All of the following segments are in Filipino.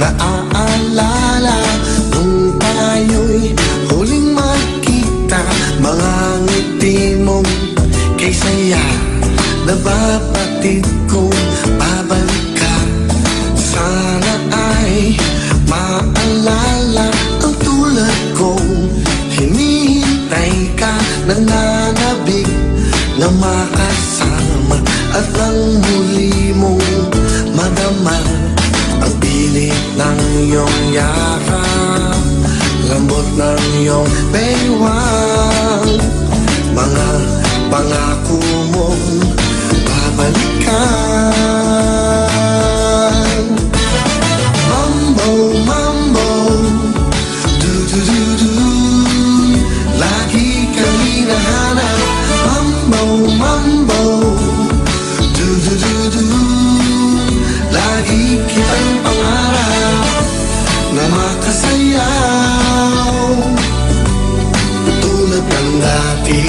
naaalala Nung tayo'y huling magkita Mga ngiti mong kay saya Nababatid kong babalik ka Sana ay maalala Ang tulad kong hinihintay ka Nananabik na makasama At ang ng iyong yakap Lambot ng iyong baywang Mga pangako mong babalikan ng dati.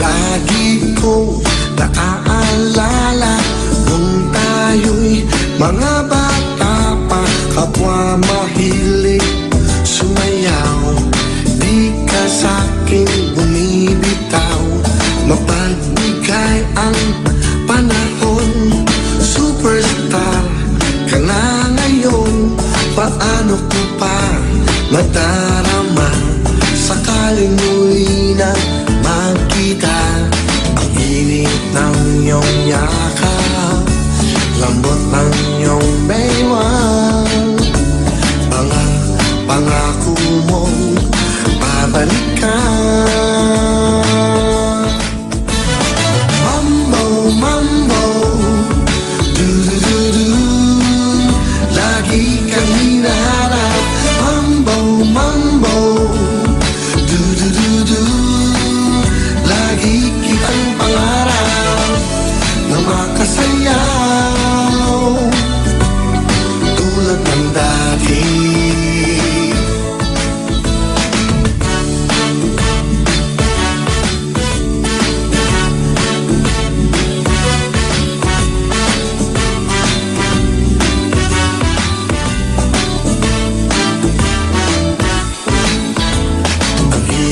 Lagi ko naaalala Nung tayo'y mga bata pa Kapwa mahilig sumayaw. Di ka sa'king bumibitaw Mapagbigay ang panahon. Superstar ka ngayon Paano ko pa madarama Sakaling mo'y na magkita Ang init ng iyong yakap. Lambot ng iyong baywang. Mga pangako mong babalikan Mambo, mambo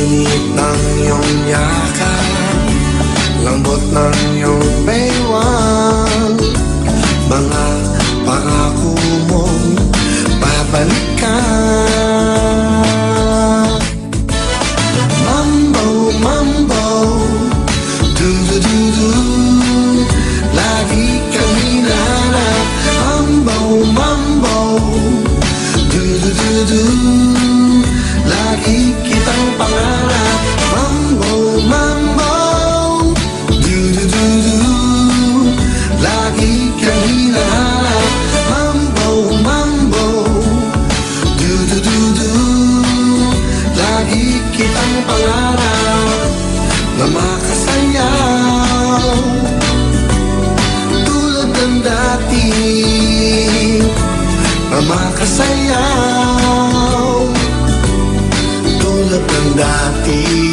init ng iyong yakap Lambot ng iyong baywang Mga pangako mong babalikan Mambo, mambo du du Lagi hinahanap Mambo, mambo du Lagi pangarap Mambo, mambo Du du du du Lagi kang hinahanap Mambo, mambo Du du du du Lagi kitang pangarap Na makasayaw Tulad ng dati Na makasayaw Tulad ng dati